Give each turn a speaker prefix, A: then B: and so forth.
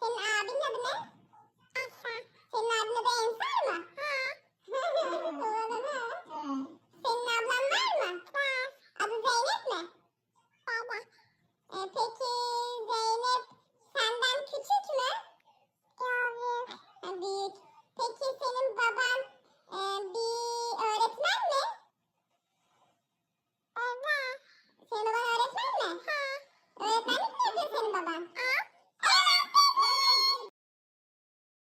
A: പിന്നെ ആദ്യം അതിനെ Senin baban öğretmen mi?
B: Ha